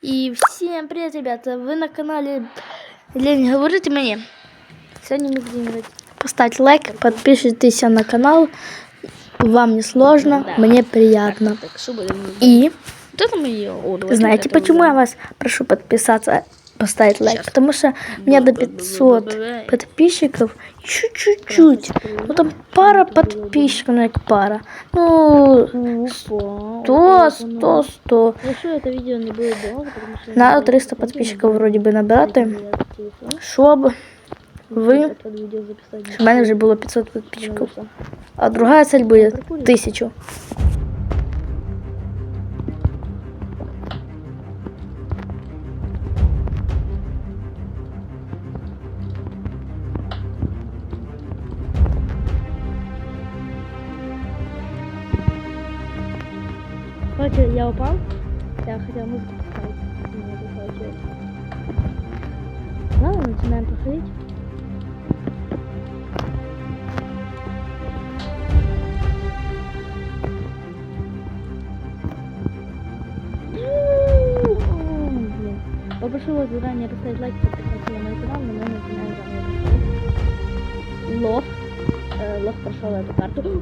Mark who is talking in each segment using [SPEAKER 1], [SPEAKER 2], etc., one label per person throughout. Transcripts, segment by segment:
[SPEAKER 1] И всем привет, ребята! Вы на канале Лень говорите мне. Сегодня мы будем играть. Поставьте лайк, подпишитесь на канал. Вам не сложно,
[SPEAKER 2] Да.
[SPEAKER 1] мне приятно.
[SPEAKER 2] Так, делать?
[SPEAKER 1] И
[SPEAKER 2] Вот это мы ее. О,
[SPEAKER 1] знаете, почему я вас прошу подписаться, поставить лайк?
[SPEAKER 2] Щас.
[SPEAKER 1] Потому что у меня до 500 подписчиков еще чуть-чуть. Ну там пара подписчиков, ну как пара. Ну,
[SPEAKER 2] Опа,
[SPEAKER 1] 100, 100, 100.
[SPEAKER 2] Якщо это видео не будет долго, потому что...
[SPEAKER 1] Надо 300 подписчиков вроде бы набирати, щоб ви, щоб в мене вже було 500 підписчиків. А друга цель буде 1000.
[SPEAKER 2] Короче, я упал. Я хотел музыку поставить. но не получилось. Ладно, начинаем проходить. Попрошу вас заранее поставить лайк, подписаться на мой канал, но мы начинаем. Лох. Э, Лох прошел эту карту.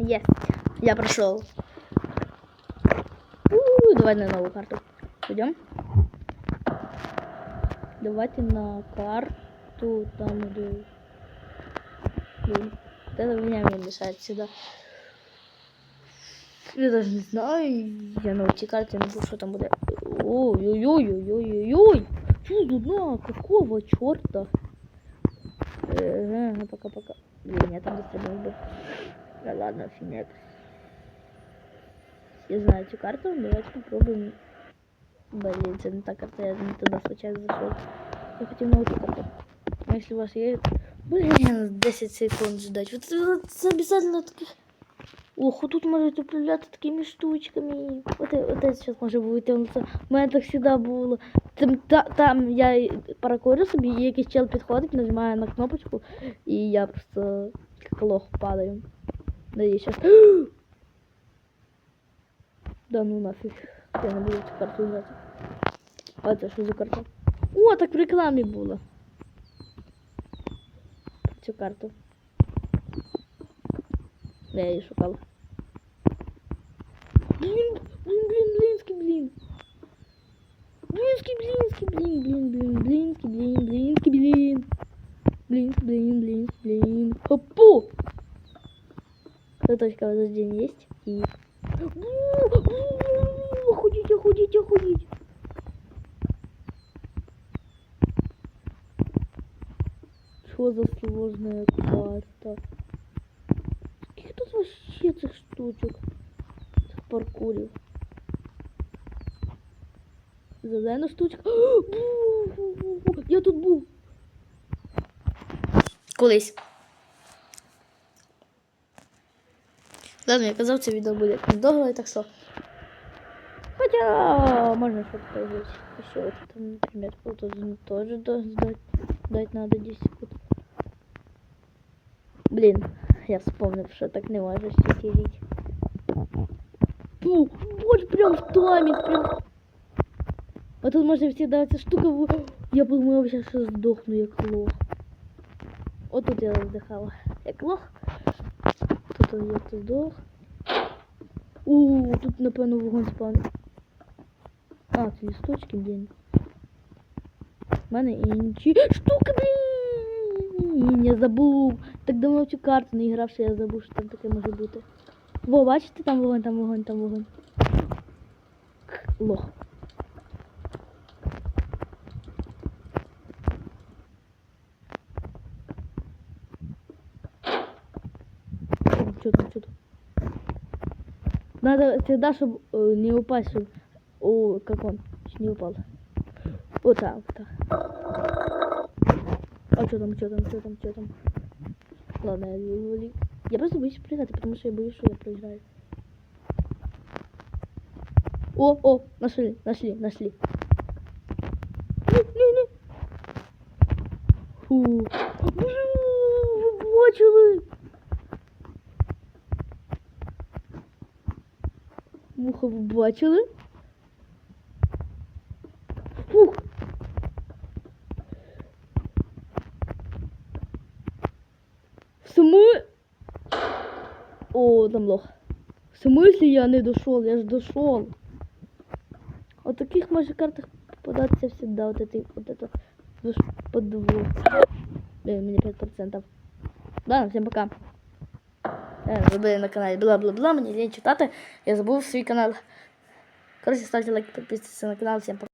[SPEAKER 2] Есть. Я прошел. Давай на новую карту. Идем. Давайте на карту там. Блин, вот это меня мне мешает сюда. Я даже не знаю. Я на эти карте не знаю, что там будет. Ой-ой-ой-ой-ой-ой. Что за дна? Какого черта? Ага, пока-пока. Блин, я там застрял бы. Да ладно, финек. Все знают эту карту, давайте попробуем. Блин, это не та карта, я не туда случайно зашел. Я хотел на эту карту. А если у вас есть... Блин, 10 секунд ждать. Вот, вот это обязательно таких... Ох, тут можуть управляти такими штучками. От, от це зараз може витягнутися. У мене так завжди було. Там, та, там я й паракорю собі, і якийсь чел підходить, нажимає на кнопочку, і я просто як лох падаю. Да я сейчас. Да ну нафиг. Я не буду цю карту взяти. А це що за карта? О, так в рекламі було. Цю карту. Я її шукав. Блін, блін, блін, блінський, блін. Блінський, блінський, блін, блін, блін, блінський, блін, блінський, блін. Блінський, блін, блінський, блін. Хопу! Точка возрождения есть? И... Охудеть, охудеть, охудеть. Что за сложная карта? Сколько тут вообще этих штучек? Цих паркурів. Зелена штучка. Бу-бу-бу-бу. Я тут був.
[SPEAKER 1] Колись. Ладно, я казав, це відео буде недовго, так що.
[SPEAKER 2] Хотя можно что-то появить. Еще вот там, например, вот тут тоже да- сдать, дать надо 10 секунд. Блин, я вспомнил, что так не можешь читерить. Фу, вот прям штамит, прям. А тут можно всегда эта штука... Я думаю, я сейчас сдохну, як лох. Вот тут я вздыхала, як лох. Тут я тут сдох. У, тут, напевно, вогонь спавнить. А, це лісточки, блін. У мене інші штуки, блін. Я забув. Так давно в цю карту не грав, що я забув, що там таке може бути. Во, бачите, там вогонь, там вогонь, там вогонь. Лох. Что там? Надо всегда, чтобы не упасть, чтобы... О, как он? Чуть не упал. Вот так, вот так. А что там, что там, что там, что там? Ладно, я, не- я просто боюсь прыгать, потому что я боюсь, что я проиграю. О, о, нашли, нашли, нашли. Не, не, не. Фу. Боже, ви бачили? Муха, ви бачили? Фух. В смы... О, там лох. В смысле я не дошел? Я ж дошел. Вот таких може картах попадаться всегда вот этой вот это подвох. Блин, мне 5%. Ладно, всем пока. Е, Ви були на каналі бла-бла-бла, мені лінь читати. Я забув свій канал. Коротше, ставте лайк, підписуйтесь на канал. Всім пока.